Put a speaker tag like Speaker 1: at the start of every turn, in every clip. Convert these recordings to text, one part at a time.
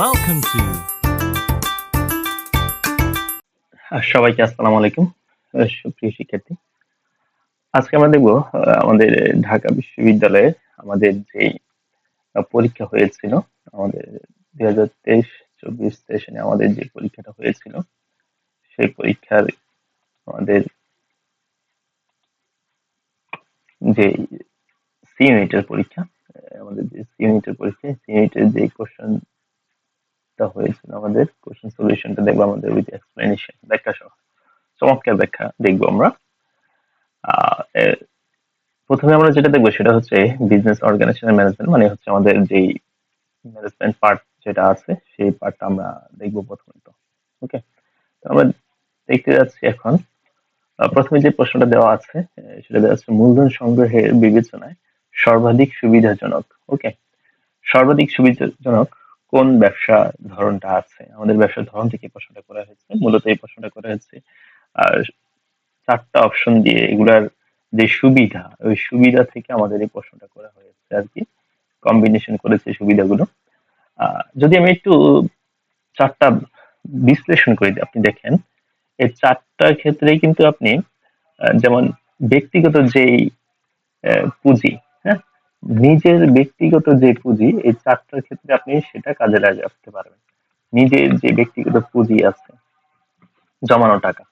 Speaker 1: Welcome to
Speaker 2: সবাইকে আসসালামু আলাইকুম সুপ্রিয় শিক্ষার্থী। আজকে আমরা দেখব আমাদের ঢাকা বিশ্ববিদ্যালয়ে আমাদের যে পরীক্ষা হয়েছিল, আমাদের দুই হাজার তেইশ, চব্বিশ সেশনে আমাদের যে পরীক্ষাটা হয়েছিল, সেই পরীক্ষার আমাদের যে সি ইউনিটের পরীক্ষা আমাদের যে সি ইউনিটের পরীক্ষা সি ইউনিটের যে কোশ্চেনটা হয়েছিল। আমাদের কোশ্চেন সলিউশনটা দেখব আমাদের উইথ এক্সপ্লেনেশন ব্যাখ্যা সহ। চমৎকার ব্যাখ্যা দেখব আমরা। প্রথমে আমরা যেটা দেখব সেটা হচ্ছে বিজনেস অর্গানাইজেশন ম্যানেজমেন্ট মানে হচ্ছে আমাদের যেই ম্যানেজমেন্ট পার্ট যেটা আছে, সেই পার্টটা আমরা দেখব প্রথমত ওকে তো আমরা দেখতে যাচ্ছি এখন। প্রথমে যে প্রশ্নটা দেওয়া আছে সেটা দেওয়া আছে মূলধন সংগ্রহের বিবেচনায় সর্বাধিক সুবিধাজনক। ওকে সর্বাধিক সুবিধাজনক কোন ব্যবসা ধরনটা আছে? আমাদের ব্যবসার ধরন থেকে প্রশ্নটা করা হয়েছে। মূলত এই প্রশ্নটা করা হয়েছে, আর চারটা অপশন দিয়ে এগুলার যে সুবিধা, ওই সুবিধা থেকে আমাদের এই প্রশ্নটা করা হয়েছে আর কি। কম্বিনেশন করেছে সুবিধাগুলো। যদি আমি একটু চারটা বিশ্লেষণ করে, আপনি দেখেন, এই চারটার ক্ষেত্রেই কিন্তু আপনি যেমন ব্যক্তিগত যেই পুঁজি নিজের ব্যক্তিগত যে পুঁজি, এই চারটার ক্ষেত্রে আপনি সেটা কাজে লাগাতে পারবেন। নিজের যে ব্যক্তিগত পুঁজি আছে, জমানো টাকা।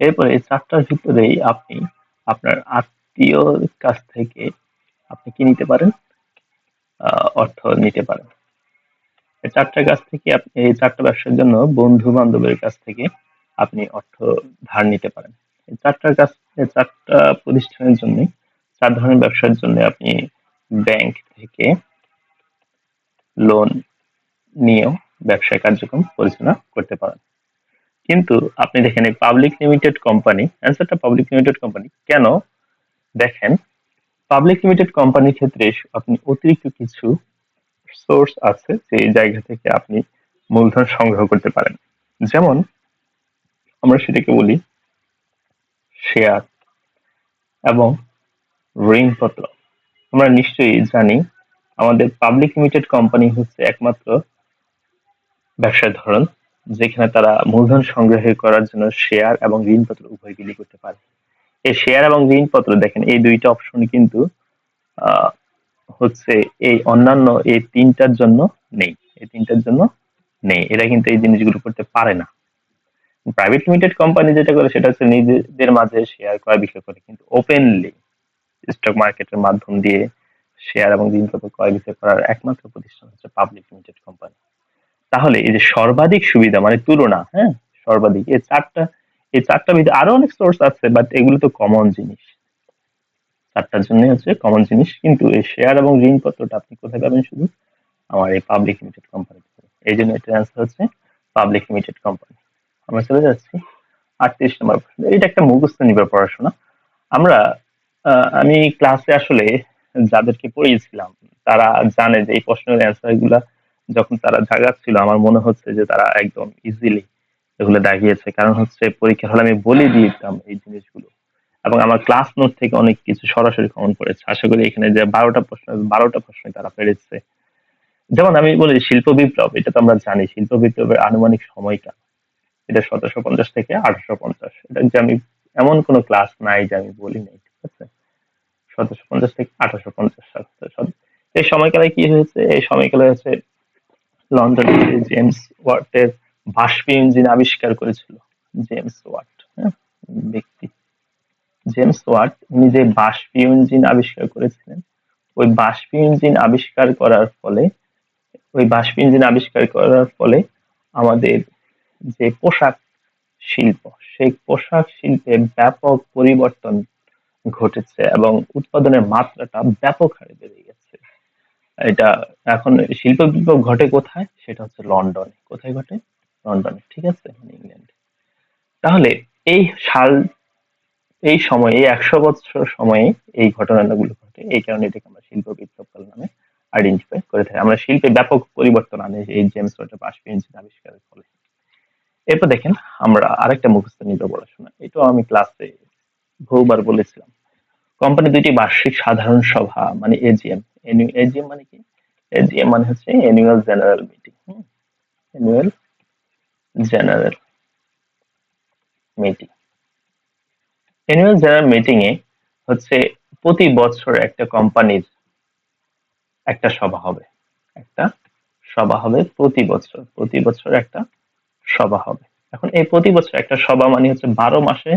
Speaker 2: এরপরে এই চারটার ভিতরেই আপনি আপনার আত্মীয়র কাছ থেকে আপনি কি নিতে পারেন? অর্থ নিতে পারেন। এই চারটার কাছ থেকে আপনি এই চারটা ব্যবসার জন্য বন্ধু বান্ধবের কাছ থেকে আপনি অর্থ ধার নিতে পারেন। চারটার কাছ চারটা প্রতিষ্ঠানের জন্য, চার ধরনের ব্যবসার জন্য আপনি ব্যাংক থেকে লোন নিয়েও ব্যবসায় কার্যক্রম পরিচালনা করতে পারেন। কিন্তু আপনি দেখেন এই পাবলিক লিমিটেড কোম্পানি, অ্যান্সারটা পাবলিক লিমিটেড কোম্পানি, কেন দেখেন পাবলিক লিমিটেড কোম্পানির ক্ষেত্রে আপনি অতিরিক্ত কিছু সোর্স আছে যে জায়গা থেকে আপনি মূলধন সংগ্রহ করতে পারেন। যেমন আমরা সেটাকে বলি শেয়ার এবং ঋণপত্র। আমরা নিশ্চয়ই জানি, আমাদের পাবলিক লিমিটেড কোম্পানি হচ্ছে একমাত্র ব্যবসার ধরন, যেখানে তারা মূলধন সংগ্রহ করার জন্য শেয়ার এবং ঋণপত্র উভয় বিলি করতে পারে। এই শেয়ার এবং ঋণপত্র দেখেন, এই দুইটা অপশন কিন্তু হচ্ছে এই অন্যান্য এই তিনটার জন্য নেই। এই তিনটার জন্য নেই। এরা কিন্তু এই জিনিসগুলো করতে পারে না। প্রাইভেট লিমিটেড কোম্পানি যেটা করে, সেটা হচ্ছে নিজেদের মাঝে শেয়ার করা বিক্রয় করে, কিন্তু ওপেনলি স্টক মার্কেটের মাধ্যম দিয়ে শেয়ার এবং ঋণপত্র ক্রয় বিক্রয় করার একমাত্র প্রতিষ্ঠান হচ্ছে পাবলিক লিমিটেড কোম্পানি তাহলে এই যে সর্বাধিক সুবিধা মানে তুলনা হ্যাঁ? সর্বাধিক। এই চারটা এই চারটা ভিতরে আরও অনেক সোর্স আছে বাট এগুলো তো কমন জিনিস। চারটার জন্য হচ্ছে কমন জিনিস, কিন্তু এই শেয়ার এবং ঋণপত্রটা আপনি কোথায় পাবেন শুধু? আমার এই পাবলিক লিমিটেড কোম্পানি এই জন্য এটার অ্যান্সার হচ্ছে পাবলিক লিমিটেড কোম্পানি আমরা চলে যাচ্ছি আটত্রিশ নম্বর এটা একটা মুখস্থ নির্ভর পড়াশোনা। আমরা আমি ক্লাসে আসলে যাদেরকে পড়িয়েছিলাম, তারা জানে যে এই প্রশ্নের অ্যান্সারগুলা যখন তারা জাগাচ্ছিল, আমার মনে হচ্ছে যে তারা একদম ইজিলি এগুলো দাগিয়েছে। কারণ হচ্ছে পরীক্ষার হলে আমি বলে দিতাম এই জিনিসগুলো। এবং আমার ক্লাস নোট থেকে অনেক কিছু সরাসরি কমন পড়েছে। আশা করি এখানে যে বারোটা প্রশ্ন বারোটা প্রশ্ন তারা পেরেছে। যেমন আমি বলি শিল্প বিপ্লব, এটা তো আমরা জানি, শিল্প বিপ্লবের আনুমানিক সময়কাল এটা সতেরোশো পঞ্চাশ থেকে আঠারোশো পঞ্চাশ। এটা যে আমি, এমন কোনো ক্লাস নাই যে আমি বলি নাই, ঠিক আছে? সতেরোশো পঞ্চাশ থেকে আঠারোশো পঞ্চাশ সাল এই সময়কালে কি হয়েছে? এই সময়কালে হচ্ছে জেমস ইঞ্জিন আবিষ্কার করেছিল। জেমস হ্যাঁ? ব্যক্তি। জেমস বাষ্পী ইঞ্জিন আবিষ্কার করেছিলেন, ওই বাষ্পী ইঞ্জিন আবিষ্কার করার ফলে, ওই বাষ্পী ইঞ্জিন আবিষ্কার করার ফলে আমাদের যে পোশাক শিল্প, সেই পোশাক শিল্পে ব্যাপক পরিবর্তন ঘটেছে এবং উৎপাদনের মাত্রাটা ব্যাপক হারে বেড়ে গেছে। এটা এখন শিল্প বিপ্লব ঘটে কোথায়? সেটা হচ্ছে লন্ডনে। কোথায় ঘটে? লন্ডনে, ঠিক আছে? মানে ইংল্যান্ডে। তাহলে এই সাল, এই সময়ে, এই একশো বছর সময়ে এই ঘটনাগুলো ঘটে। এই কারণে এটাকে আমরা শিল্প বিপ্লব কাল নামে আইডেন্টিফাই করে থাকি। আমরা শিল্পে ব্যাপক পরিবর্তন আনে এই জেমস ওয়াটের বাষ্পীয় ইঞ্জিন আবিষ্কারের ফলে। এরপর দেখেন, আমরা আরেকটা মুখস্থ নির্ভর পড়াশোনা এটাও আমি ক্লাসে বহুবার বলেছিলাম। কোম্পানি দুইটি বার্ষিক সাধারণ সভা মানে এজিএম এজিএম মানে কি? এজিএম মানে হচ্ছে annual general meeting annual general meeting annual general meeting এ হচ্ছে প্রতি বছর একটা কোম্পানির একটা সভা হবে। একটা সভা হবে প্রতি বছর প্রতি বছর একটা সভা হবে। এখন এই প্রতি বছর একটা সভা মানে হচ্ছে বারো মাসে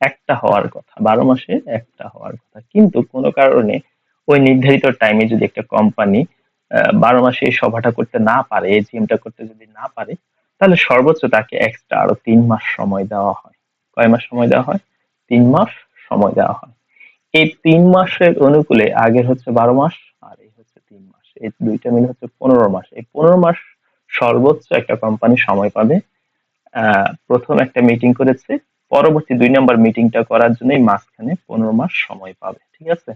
Speaker 2: একটা হওয়ার কথা, বারো মাসে একটা হওয়ার কথা। কিন্তু কোনো কারণে ওই নির্ধারিত টাইমে যদি একটা কোম্পানি বারো মাসে সভাটা করতে না পারে এজিএমটা করতে যদি না পারে, তাহলে সর্বোচ্চ তাকে এক্সট্রা আরও তিন মাস সময় দেওয়া হয়। কয় মাস সময় দেওয়া হয়? তিন মাস সময় দেওয়া হয়। এই তিন মাসের অনুকূলে আগের হচ্ছে বারো মাস আর এই হচ্ছে তিন মাস। এই দুইটা মিলে হচ্ছে পনেরো মাস। এই পনেরো মাস সর্বোচ্চ একটা কোম্পানি সময় পাবে। প্রথম একটা মিটিং করেছে। পরবর্তী দুই নম্বর মিটিংটা করার জন্যই মাঝখানে পনেরো মাস সময় পাবে, ঠিক আছে?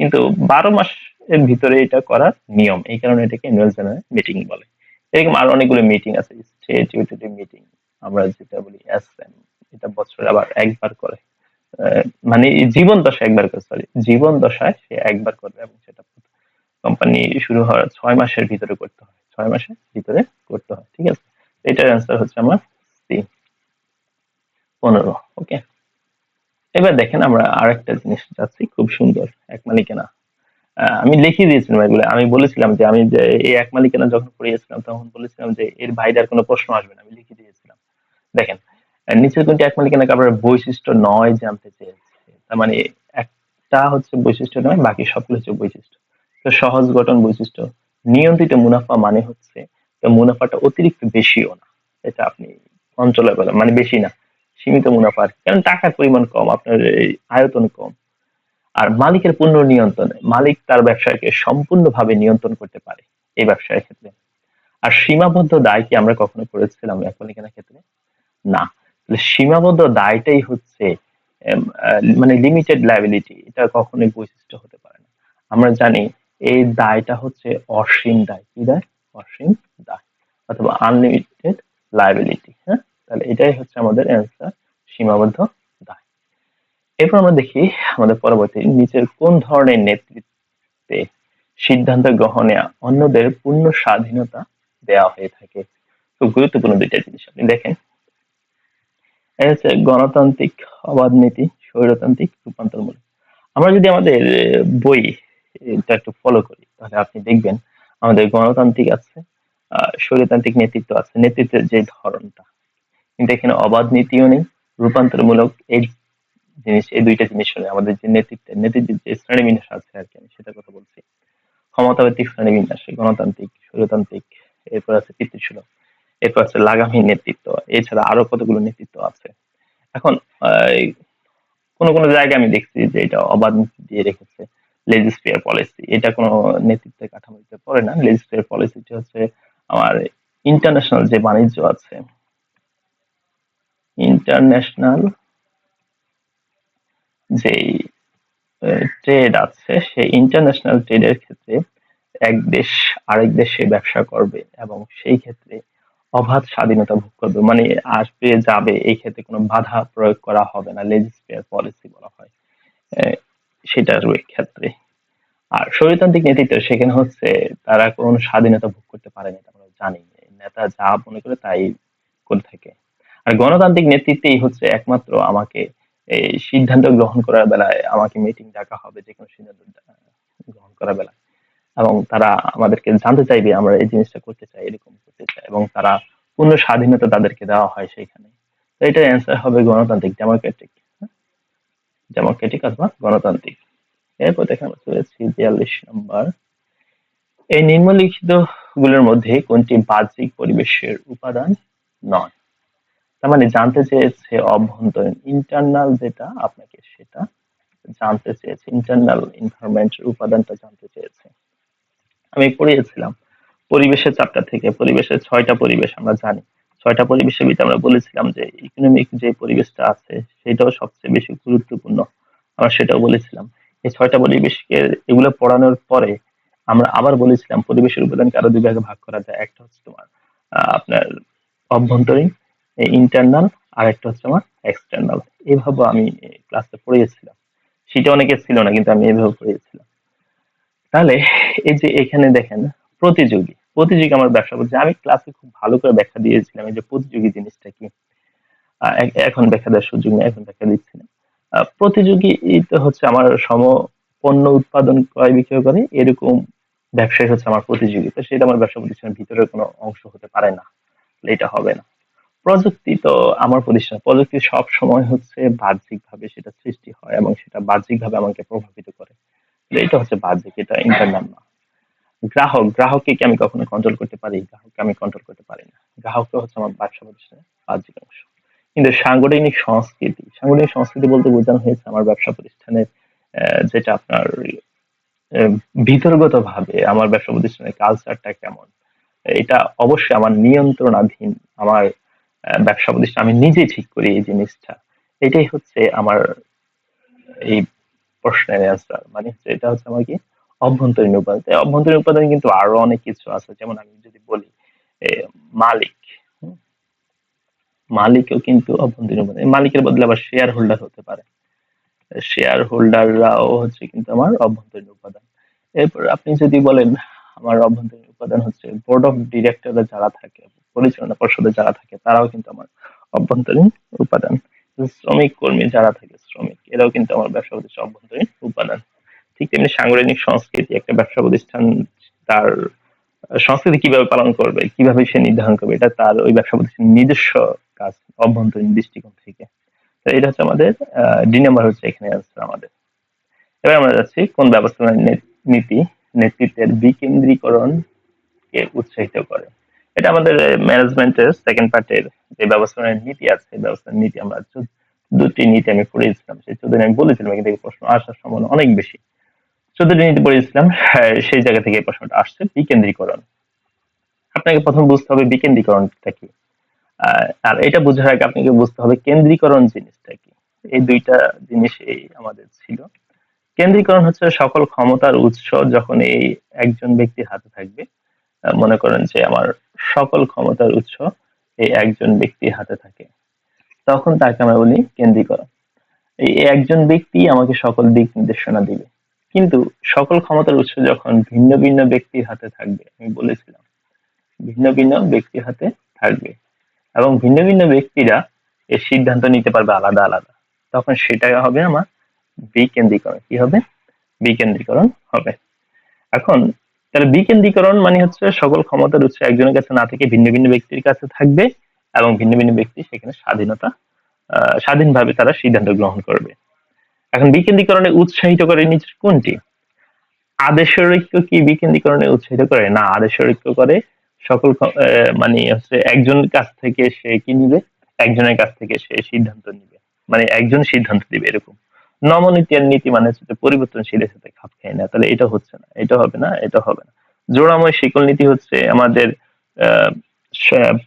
Speaker 2: কিন্তু বারো মাস এর ভিতরে এটা করার নিয়ম, এই কারণে এটাকে অ্যানুয়াল জেনারেল মিটিং বলে। এরকম আরও অনেকগুলো মিটিং আছে মিটিং আমরা যেটা বলি এটা বছরে আবার একবার করে। মানে জীবন দশায় একবার করে সরি জীবন দশায় সে একবার করবে এবং সেটা কোম্পানি শুরু হওয়ার ছয় মাসের ভিতরে করতে হয়, ছয় মাসের ভিতরে করতে হয়, ঠিক আছে? এটার অ্যান্সার হচ্ছে আমার সি পনেরো ওকে এবার দেখেন আমরা আরেকটা জিনিস যাচ্ছি, খুব সুন্দর, এক মালিকানা। আমি লিখিয়ে দিয়েছিলাম এগুলো আমি বলেছিলাম যে আমি যে এই এক মালিকানা যখন পড়িয়েছিলাম, তখন বলেছিলাম যে এর আর কোনো প্রশ্ন আসবে না, আমি লিখে দিয়েছিলাম। দেখেন নিচের কোনটি এক মালিকানা কাপড়ের বৈশিষ্ট্য নয় জানতে চেয়েছে। তার মানে একটা হচ্ছে বৈশিষ্ট্য নয়, বাকি সবগুলো হচ্ছে বৈশিষ্ট্য। তো সহজ গঠন বৈশিষ্ট্য, নিয়ন্ত্রিত মুনাফা মানে হচ্ছে, তো মুনাফাটা অতিরিক্ত বেশিও না, এটা আপনি অঞ্চলে বলেন মানে বেশি না। সীমিত মুনাফা কারণ টাকার পরিমাণ কম, আপনার আয়তন কম। আর মালিকের পূর্ণ নিয়ন্ত্রণ, মালিক তার ব্যবসায়কে সম্পূর্ণভাবে নিয়ন্ত্রণ করতে পারে এই ব্যবসায়ের ক্ষেত্রে। আর সীমাবদ্ধ দায় কি আমরা কখনো করেছিলাম এক মালিকানার ক্ষেত্রে? না। সীমাবদ্ধ দায়টাই হচ্ছে মানে লিমিটেড লাইবিলিটি এটা কখনোই বৈশিষ্ট্য হতে পারে না। আমরা জানি এই দায়টা হচ্ছে অসীম দায়। কি দায়? অসীম দায়। অথবা আনলিমিটেড লাইবিলিটি হ্যাঁ? তাহলে এটাই হচ্ছে আমাদের অ্যান্সার সীমাবদ্ধ দায়। এরপর আমরা দেখি আমাদের পরবর্তী নিচের কোন ধরনের নেতৃত্বে সিদ্ধান্ত গ্রহণে অন্যদের পূর্ণ স্বাধীনতা দেওয়া হয়ে থাকে? খুব গুরুত্বপূর্ণ দুইটা জিনিস আপনি দেখেন। হচ্ছে গণতান্ত্রিক অবাধ নীতি স্বৈরতান্ত্রিক রূপান্তরমূলক। আমরা যদি আমাদের বই এটা একটু ফলো করি তাহলে আপনি দেখবেন আমাদের গণতান্ত্রিক আছে আহ, স্বৈরতান্ত্রিক নেতৃত্ব আছে নেতৃত্বের যে ধরনটা। কিন্তু এখানে অবাধ নীতিও নেই, রূপান্তরমূলক এই জিনিস, এই দুইটা জিনিস হলে আমাদের যে নেতৃত্বের নেতৃত্বের যে শ্রেণীবিন্যাস আছে আর কি, আমি সেটার কথা বলছি। ক্ষমতাভিত্তিক শ্রেণীবিন্যাস গণতান্ত্রিক স্বৈরতান্ত্রিক এরপর আছে পিতৃসুলভ এরপর আছে লাগামহীন নেতৃত্ব, এছাড়া আরও কতগুলো নেতৃত্ব আছে। এখন কোনো কোনো জায়গায় আমি দেখছি যে এটা অবাধ নীতি দিয়ে রেখেছে লেজিসফিয়ার পলিসি এটা কোনো নেতৃত্বের কাঠামোতে পড়ে না। লেজিসফিয়ার পলিসিটি হচ্ছে আমার ইন্টারন্যাশনাল যে বাণিজ্য আছে ইন্টারন্যাশনাল যেই ট্রেড আছে, সেই ইন্টারন্যাশনাল ট্রেডের ক্ষেত্রে এক দেশ আরেক দেশে ব্যবসা করবে এবং সেই ক্ষেত্রে অবাধ স্বাধীনতা ভোগ করবে। মানে আসবে, যাবে, এই ক্ষেত্রে কোনো বাধা প্রয়োগ করা হবে না লেজিসফিয়ার পলিসি বলা হয় সেটার ক্ষেত্রে। আর স্বৈরতান্ত্রিক নেতৃত্ব, সেখানে হচ্ছে তারা কোনো স্বাধীনতা ভোগ করতে পারে না এটা আমরা জানি। নেতা যা মনে করে তাই করে থাকে। আর গণতান্ত্রিক নেতৃত্বেই হচ্ছে একমাত্র আমাকে এই সিদ্ধান্ত গ্রহণ করার বেলায় আমাকে মিটিং ডাকা হবে, যে কোনো সিদ্ধান্ত গ্রহণ করার বেলায়। এবং তারা আমাদেরকে জানতে চাইবে আমরা এই জিনিসটা করতে চাই, এরকম করতে চাই। এবং তারা পূর্ণ স্বাধীনতা তাদেরকে দেওয়া হয় সেইখানে। তো এটার অ্যান্সার হবে গণতান্ত্রিক ডেমোক্রেটিক ডেমোক্রেটিক অথবা গণতান্ত্রিক। এরপর দেখে আমরা চলেছি বিয়াল্লিশ নম্বর। এই নিম্নলিখিতগুলোর মধ্যে কোনটি বাহ্যিক পরিবেশের উপাদান? নয়। তার মানে জানতে চেয়েছে অভ্যন্তরীণ ইন্টারনাল যেটা আপনাকে সেটা জানতে চেয়েছে ইন্টারনাল এনভায়রনমেন্টের উপাদানটা জানতে চেয়েছে। আমি পড়িয়েছিলাম, পরিবেশের চাপটা থেকে, পরিবেশের ছয়টা পরিবেশ আমরা জানি। ছয়টা পরিবেশের ভিতরে আমরা বলেছিলাম যে ইকোনমিক যে পরিবেশটা আছে, সেটাও সবচেয়ে বেশি গুরুত্বপূর্ণ। আমরা সেটাও বলেছিলাম। এই ছয়টা পরিবেশকে এগুলো পড়ানোর পরে আমরা আবার বলেছিলাম, পরিবেশের উপাদানকে আরও দুই ভাগে ভাগ করা যায়। একটা হচ্ছে তোমার আপনার অভ্যন্তরীণ ইন্টারনাল আর একটা হচ্ছে আমার এক্সটার্নাল এইভাবে আমি ক্লাসে পড়িয়েছিলাম। সেটা অনেকে ছিল না, কিন্তু আমি এইভাবে পড়িয়েছিলাম। তাহলে এই যে এখানে দেখেন, প্রতিযোগী। প্রতিযোগী আমার ব্যবসা বলছে আমি ক্লাসে খুব ভালো করে ব্যাখ্যা দিয়েছিলাম, এই যে প্রতিযোগী জিনিসটা কি। এখন ব্যাখ্যা দেওয়ার সুযোগ নেই, এখন ব্যাখ্যা দিচ্ছি না। প্রতিযোগী তো হচ্ছে আমার সম পণ্য উৎপাদন, ক্রয় বিক্রয় করে, এরকম ব্যবসায়ী হচ্ছে আমার প্রতিযোগী। তো সেটা আমার ব্যবসা প্রতিষ্ঠানের ভিতরে কোনো অংশ হতে পারে না। এটা হবে না। প্রযুক্তি তো আমার প্রতিষ্ঠান, প্রযুক্তি সব সময় হচ্ছে বাহ্যিক ভাবে সেটা সৃষ্টি হয় এবং সেটা বাহ্যিক ভাবে আমাকে প্রভাবিত করে। এটা হচ্ছে বাহ্যিক, এটা ইন্টারনাল না। গ্রাহক, গ্রাহককে কি আমি কখনো কন্ট্রোল করতে পারি? গ্রাহককে আমি কন্ট্রোল করতে পারি না। গ্রাহক হচ্ছে আমার ব্যবসা প্রতিষ্ঠানের বাহ্যিক অংশ। কিন্তু সাংগঠনিক সংস্কৃতি সাংগঠনিক সংস্কৃতি বলতে বোঝানো হয়েছে আমার ব্যবসা প্রতিষ্ঠানের যেটা আপনার ভিতরগত ভাবে আমার ব্যবসা প্রতিষ্ঠানের কালচারটা কেমন। এটা অবশ্যই আমার নিয়ন্ত্রণাধীন, আমার ব্যবসা প্রতিষ্ঠান আমি নিজেই ঠিক করি এই জিনিসটা। এটাই হচ্ছে আমার এই প্রশ্নের অ্যান্সার মানে হচ্ছে এটা হচ্ছে আমার কি? অভ্যন্তরীণ উপাদান। অভ্যন্তরীণ উপাদান কিন্তু আরও অনেক কিছু আছে। যেমন আমি যদি বলি মালিক মালিকও কিন্তু অভ্যন্তরীণ উপাদান। মালিকের বদলে আবার শেয়ার হোল্ডার হতে পারে। শেয়ার হোল্ডাররাও হচ্ছে কিন্তু আমার অভ্যন্তরীণ উপাদান। এরপর আপনি যদি বলেন, আমার অভ্যন্তরীণ উপাদান হচ্ছে বোর্ড অফ ডিরেক্টরে যারা থাকে, পরিচালনা পর্ষদে যারা থাকে, তারাও কিন্তু আমার অভ্যন্তরীণ উপাদান। শ্রমিক কর্মী যারা থাকে, শ্রমিক, এরাও কিন্তু আমার ব্যবসা প্রতিষ্ঠান অভ্যন্তরীণ উপাদান। ঠিক তেমনি সাংগঠনিক সংস্কৃতি একটা ব্যবসা প্রতিষ্ঠান, তার সংস্কৃতি কীভাবে পালন করবে, কীভাবে সে নির্ধারণ করবে, এটা তার ওই ব্যবসা প্রতিষ্ঠানের নিজস্ব কাজ, অভ্যন্তরীণ দৃষ্টিকোণ থেকে। তো এটা হচ্ছে আমাদের ডি নাম্বার হচ্ছে এখানে answer আমাদের। এবার আমরা যাচ্ছি কোন ব্যবস্থাপনা নে- নীতি নেতৃত্বের বিকেন্দ্রীকরণ কে উৎসাহিত করে। এটা আমাদের ম্যানেজমেন্টের সেকেন্ড পার্টের যে ব্যবস্থাপনার নীতি আছে এই ব্যবস্থাপনার নীতি আমরা দুটি নীতি আমি পড়েছিলাম সেই চোদ্দ আমি বলেছিলাম এখান থেকে প্রশ্ন আসার সম্ভাবনা অনেক বেশি। চোদ্দটি নীতি পড়েছিলাম হ্যাঁ, সেই জায়গা থেকে এই প্রশ্নটা আসছে বিকেন্দ্রীকরণ। আপনাকে প্রথম বুঝতে হবে বিকেন্দ্রীকরণটা কি। আর এটা বোঝার আগে আপনাকে বুঝতে হবে কেন্দ্রীকরণ জিনিসটা কি। এই দুইটা জিনিসই আমাদের ছিল। কেন্দ্রীকরণ হচ্ছে সকল ক্ষমতার উৎস যখন এই একজন ব্যক্তির হাতে থাকবে মনে করেন যে আমার সকল ক্ষমতার উৎস এই একজন ব্যক্তির হাতে থাকে। তখন তাকে আমরা বলি কেন্দ্রীকরণ। এই একজন ব্যক্তি আমাকে সকল দিক নির্দেশনা দিবে। কিন্তু সকল ক্ষমতার উৎস যখন ভিন্ন ভিন্ন ব্যক্তির হাতে থাকবে, আমি বলেছিলাম, ভিন্ন ভিন্ন ব্যক্তির হাতে থাকবে এবং ভিন্ন ভিন্ন ব্যক্তিরা এর সিদ্ধান্ত নিতে পারবে আলাদা আলাদা। তখন সেটা হবে আমার বিকেন্দ্রীকরণ। কি হবে? বিকেন্দ্রীকরণ হবে। এখন তাহলে বিকেন্দ্রীকরণ মানে হচ্ছে সকল ক্ষমতার উৎস একজনের কাছে না থেকে ভিন্ন ভিন্ন ব্যক্তির কাছে থাকবে এবং ভিন্ন ভিন্ন ব্যক্তি সেখানে স্বাধীনতা স্বাধীনভাবে তারা সিদ্ধান্ত গ্রহণ করবে। এখন বিকেন্দ্রীকরণে উৎসাহিত করে নিচের কোনটি? আদেশের ঐক্য কি বিকেন্দ্রীকরণে উৎসাহিত করে? না, আদেশের ঐক্য করে সকল মানে হচ্ছে একজন কাছ থেকে সে কি নিবে? একজনের কাছ থেকে সে সিদ্ধান্ত নিবে। মানে একজন সিদ্ধান্ত দিবে, এরকম। নমনীতি নীতি মানে হচ্ছে পরিবর্তনশীলের সাথে খাপ খায় না। তাহলে এটা হচ্ছে না, এটা হবে না, এটা হবে না। জোড়াময় শিকল নীতি হচ্ছে আমাদের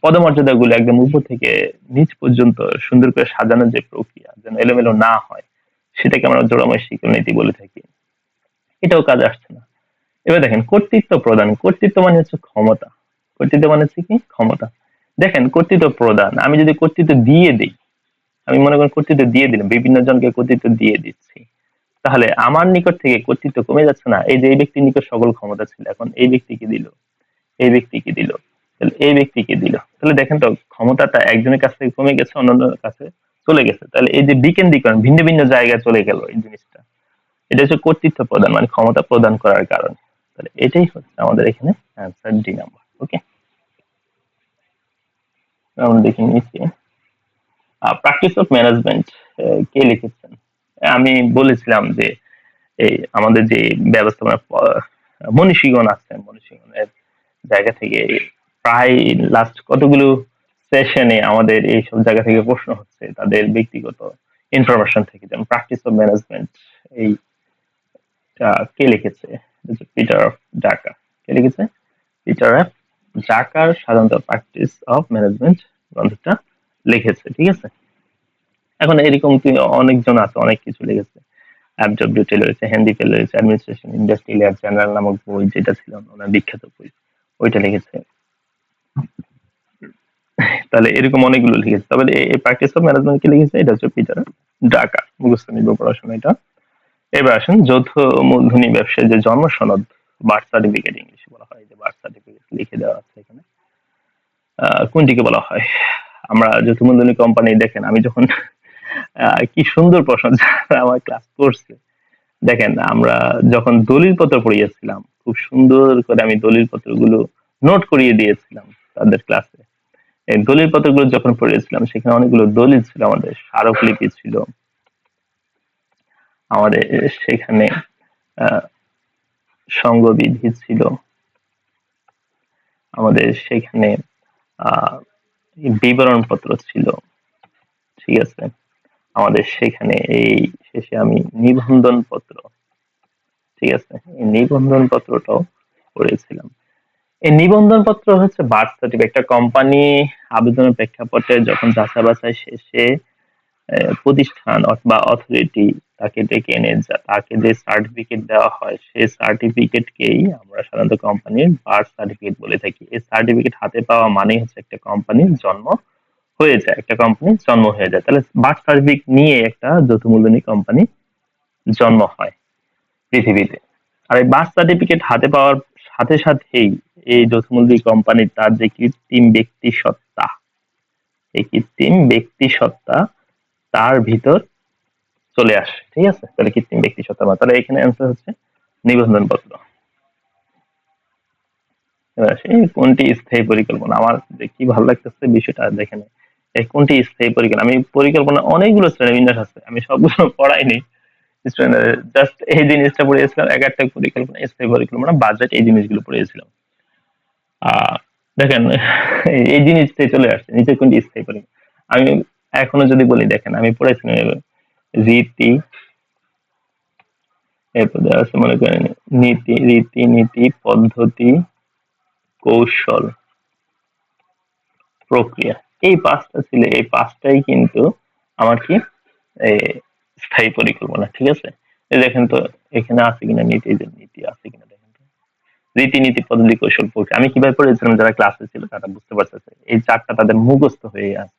Speaker 2: পদমর্যাদা গুলো একদম উপর থেকে নিচ পর্যন্ত সুন্দর করে সাজানোর যে প্রক্রিয়া যেন এলোমেলো না হয়, সেটাকে আমরা জোড়াময় শিকল নীতি বলে থাকি। এটাও কাজে আসছে না। এবার দেখেন, কর্তৃত্ব প্রদান, কর্তৃত্ব মানে হচ্ছে ক্ষমতা। কর্তৃত্ব মানে হচ্ছে কি? ক্ষমতা। দেখেন, কর্তৃত্ব প্রদান। আমি যদি কর্তৃত্ব দিয়ে দিই আমি মনে করেন কর্তৃত্ব দিয়ে দিলাম, বিভিন্ন জনকে কর্তৃত্ব দিয়ে দিচ্ছি। তাহলে আমার নিকট থেকে কর্তৃত্ব কমে যাচ্ছে না? এই যে এই ব্যক্তির নিকট সকল ক্ষমতা ছিল, এখন এই ব্যক্তিকে দিল? এই ব্যক্তিকে দিল? তাহলে এই ব্যক্তিকে দিল? তাহলে দেখেন তো, ক্ষমতাটা একজনের কাছ থেকে কমে গেছে অন্যজনের কাছে চলে গেছে। তাহলে এই যে বিকেন্দ্রীকরণ ভিন্ন ভিন্ন জায়গায় চলে গেল এই জিনিসটা। এটা হচ্ছে কর্তৃত্ব প্রদান মানে ক্ষমতা প্রদান করার কারণে। তাহলে এটাই হচ্ছে আমাদের এখানে অ্যান্সার ডি নাম্বার ওকে আমরা দেখে নিচ্ছি। প্র্যাকটিস অফ ম্যানেজমেন্ট কে লিখেছেন? আমি বলেছিলাম যে, এই আমাদের যে ব্যবস্থাপনা মনীষীগণ আছেন মনীষীগণের জায়গা থেকে প্রায় লাস্ট কতগুলো সেশনে আমাদের এই সব জায়গা থেকে প্রশ্ন হচ্ছে, তাদের ব্যক্তিগত ইনফরমেশন থেকে, যেমন প্র্যাকটিস অফ ম্যানেজমেন্ট এই কে লিখেছে? পিটার অফ ডাকা কে লিখেছে? পিটার অফ ডাকার সাধারণত প্র্যাকটিস অফ ম্যানেজমেন্ট গ্রন্থটা লিখেছে, ঠিক আছে? এখন এরকম অনেকজন আছে, অনেক কিছু লিখেছে। ম্যানেজমেন্ট লিখেছে। এটা ডাকা এটা। এবার আসুন, যৌথ ব্যবসায় যে জন্ম সনদ বার্থ সার্টিফিকেট ইংলিশে বলা হয়, যে বার্থ সার্টিফিকেট লিখে দেওয়া আছে এখানে। কোনটিকে বলা হয়? আমরা যৌথমূলধনী কোম্পানি দেখেন আমি যখন কি সুন্দর প্রশ্ন আমার ক্লাস করছে। দেখেন আমরা যখন দলিল পত্র পড়িয়েছিলাম খুব সুন্দর করে আমি দলিল পত্রগুলো নোট করিয়ে দিয়েছিলাম তাদের ক্লাসে এই দলিল পত্রগুলো যখন পড়িয়েছিলাম সেখানে অনেকগুলো দলিল ছিল আমাদের স্মারকলিপি ছিল। আমাদের সেখানে সঙ্গবিধি ছিল। আমাদের সেখানে আহ, বিবরণ পত্র ছিল। ঠিক আছে? আমাদের সেখানে এই শেষে আমি নিবন্ধন পত্র ঠিক আছে? এই নিবন্ধন পত্রটাও করেছিলাম এই নিবন্ধন পত্র হচ্ছে বার্থ সার্টিফিকেট একটা কোম্পানি আবেদনের প্রেক্ষাপটে যখন যাচাই বাছাই শেষে প্রতিষ্ঠান অথবা অথরিটি তাকে ডেকে এনে তাকে যে সার্টিফিকেট দেওয়া হয়, সেই সার্টিফিকেটকেই আমরা সাধারণত কোম্পানির বার্থ সার্টিফিকেট বলে থাকি। এই সার্টিফিকেট হাতে পাওয়া মানেই হচ্ছে একটা কোম্পানির জন্ম হয়ে যায়, একটা কোম্পানির জন্ম হয়ে যায়। তাহলে বার্থ সার্টিফিকেট নিয়ে একটা যৌথ মূলধনী কোম্পানি জন্ম হয় পৃথিবীতে। আর এই বার্থ সার্টিফিকেট হাতে পাওয়ার সাথে সাথেই এই যৌথমূলধী কোম্পানির তার যে কৃত্রিম ব্যক্তি সত্তা এই কৃত্রিম ব্যক্তি সত্তা তার ভিতর চলে আসে, ঠিক আছে? তাহলে কৃত্রিম ব্যক্তি সত্তা তাহলে এখানে অ্যান্সার হচ্ছে নিবন্ধন পত্র এবার কোনটি স্থায়ী পরিকল্পনা? আমার কি ভালো লাগতেছে বিষয়টা দেখেন কোনটি স্থায়ী পরিকল্পনা? আমি পরিকল্পনা অনেকগুলো শ্রেণীবিন্যাস আছে। আমি সবগুলো পড়াইনি জাস্ট এই জিনিসটা পড়িয়েছিলাম, এক একটা পরিকল্পনা, স্থায়ী পরিকল্পনা বাজেট এই জিনিসগুলো পড়িয়েছিলাম। আহ, দেখেন, এই- এই জিনিসটাই চলে আসছে নিচে কোনটি স্থায়ী পরিকল্পনা? আমি এখনও যদি বলি, দেখেন আমি এবার রীতি, এরপর দেওয়া আছে, মনে করেন, নীতি, রীতি, নীতি, পদ্ধতি, কৌশল, প্রক্রিয়া। এই পাঁচটা ছিল, এই পাঁচটাই কিন্তু আমার কি স্থায়ী পরিকল্পনা, ঠিক আছে? দেখেন তো, এখানে আছে কিনা নীতি নীতি আছে কিনা, দেখেন তো। রীতিনীতি পদ্ধতি, কৌশল, প্রক্রিয়া। আমি কীভাবে পড়েছিলাম, যারা ক্লাসে ছিল, তারা বুঝতে পারতেছে। এই চারটা তাদের মুখস্থ হয়ে আছে।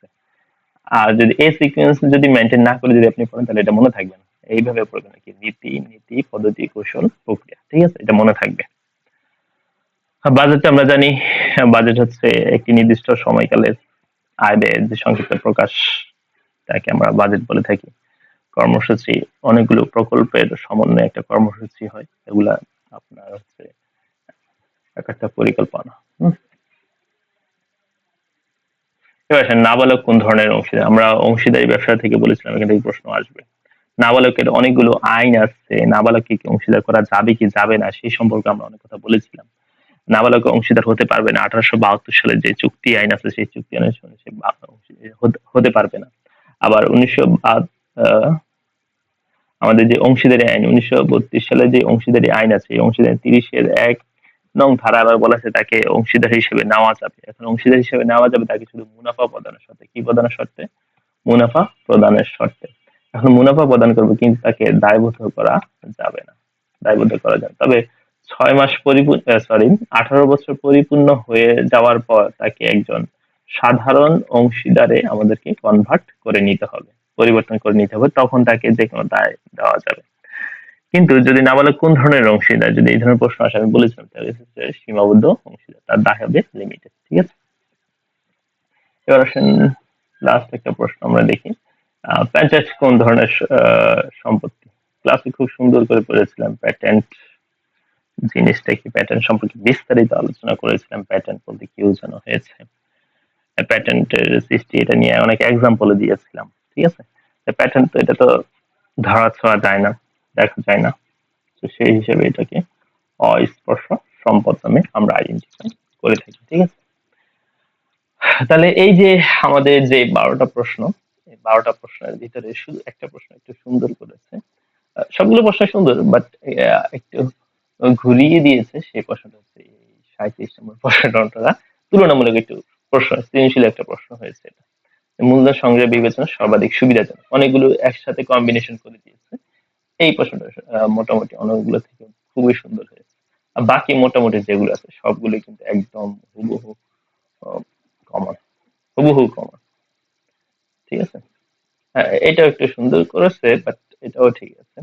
Speaker 2: আর যদি এই সিকোয়েন্স যদি মেনটেন না করে যদি আপনি পড়েন, তাহলে এটা মনে থাকবে না। এইভাবে পড়বেন কি। নীতি নীতি, পদ্ধতি, কৌশল, প্রক্রিয়া। ঠিক আছে? এটা মনে থাকবে। বাজেট আমরা জানি বাজেট হচ্ছে একটি নির্দিষ্ট সময়কালের আয় ব্যয়ের যে সংক্ষিপ্ত প্রকাশ, তাকে আমরা বাজেট বলে থাকি। কর্মসূচি, অনেকগুলো প্রকল্পের সমন্বয়ে একটা কর্মসূচি হয়। এগুলা আপনার হচ্ছে এক একটা পরিকল্পনা। এবার আসেন নাবালক কোন ধরনের অংশীদার আমরা অংশীদারি ব্যবসা থেকে বলেছিলাম, এখান থেকে প্রশ্ন আসবে। নাবালকের অনেকগুলো আইন আছে নাবালককে কি অংশীদার করা যাবে কি যাবে না, সেই সম্পর্কে আমরা অনেক কথা বলেছিলাম। নাবালক অংশীদার হতে পারবে না, আঠারোশো বাহাত্তর সালে যে চুক্তি আইন আছে, সেই চুক্তি আইনের সে হতে- পারবে না। আবার উনিশশো আমাদের যে অংশীদারি আইন, উনিশশো বত্রিশ সালে যে অংশীদারি আইন আছে অংশীদারি তিরিশের এক নং ধারা আবার বলা আছে, তাকে অংশীদার হিসেবে নেওয়া যাবে। এখন অংশীদার হিসেবে নেওয়া যাবে, তাকে শুধু মুনাফা প্রদানের শর্তে। কি প্রদানের শর্তে? মুনাফা প্রদানের শর্তে। এখন মুনাফা প্রদান করবে, কিন্তু তাকে দায়বদ্ধ করা যাবে না। দায়বদ্ধ করা যাবে তবে ছয় মাস পরিপূর্ণ সরি আঠারো বছর পরিপূর্ণ হয়ে যাওয়ার পর তাকে একজন সাধারণ অংশীদারে আমাদেরকে কনভার্ট করে নিতে হবে, পরিবর্তন করে নিতে হবে। তখন তাকে যে কোনো দায় দেওয়া যাবে। কিন্তু যদি নাবালক কোন ধরনের অংশীদার, যদি এই ধরনের প্রশ্ন আসে, আমি বলেছিলাম তাহলে সীমাবদ্ধ অংশীদার, তার দায় হবে লিমিটেড ঠিক আছে? এবার আসেন লাস্ট একটা প্রশ্ন আমরা দেখি। প্যাটেন্ট কোন ধরনের সম্পত্তি? ক্লাসে খুব সুন্দর করে পড়েছিলাম প্যাটেন্ট জিনিসটা কি? প্যাটেন্ট সম্পর্কে বিস্তারিত আলোচনা করেছিলাম প্যাটেন্ট বলতে কি বোঝানো হয়েছে? প্যাটেন্টের সৃষ্টি, এটা নিয়ে অনেক এক্সাম্পল দিয়েছিলাম, ঠিক আছে? প্যাটেন্ট তো, এটা তো ধরা ছোঁয়া যায় না। দেখা যায় না। তো সেই হিসেবে এটাকে অস্পর্শ সম্পদ নামে আমরা আইডেন্টিফাই করে থাকি, ঠিক আছে? তাহলে এই যে আমাদের যে বারোটা প্রশ্ন বারোটা প্রশ্নের ভিতরে শুধু একটা প্রশ্ন একটু সুন্দর করেছে। সবগুলো প্রশ্ন সুন্দর বাট একটু ঘুরিয়ে দিয়েছে সেই প্রশ্নটা হচ্ছে সাঁত্রিশ নম্বর প্রশ্নটা তুলনামূলক একটু প্রশ্ন, সৃজনশীল একটা প্রশ্ন হয়েছে এটা। মূলধন সংগ্রহ বিবেচনা সর্বাধিক সুবিধাজনক। অনেকগুলো একসাথে কম্বিনেশন করে দিয়েছে। এই প্রশ্নটা মোটামুটি অনেকগুলো থেকে খুবই সুন্দর হয়েছে। আর বাকি মোটামুটি যেগুলো আছে, সবগুলো কিন্তু একদম হুবহু কমন হুবহু কমন ঠিক আছে? হ্যাঁ এটাও একটু সুন্দর করেছে বাট এটাও ঠিক আছে।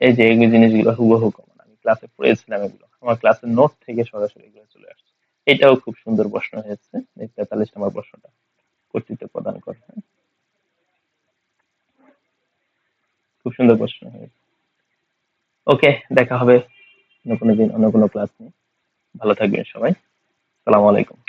Speaker 2: এই যে এই জিনিসগুলো হুবহু কমন আমি ক্লাসে পড়েছিলাম এগুলো। আমার ক্লাসের নোট থেকে সরাসরি এগুলো চলে আসছে। এটাও খুব সুন্দর প্রশ্ন হয়েছে। তেতাল্লিশ নম্বর প্রশ্নটা কর্তৃত্ব প্রদান করে হ্যাঁ। খুব সুন্দর প্রশ্ন হয়েছে। ওকে, দেখা হবে অন্য কোনো দিন, অন্য কোনো ক্লাস নিয়ে। ভালো থাকবেন সবাই। সালামু আলাইকুম।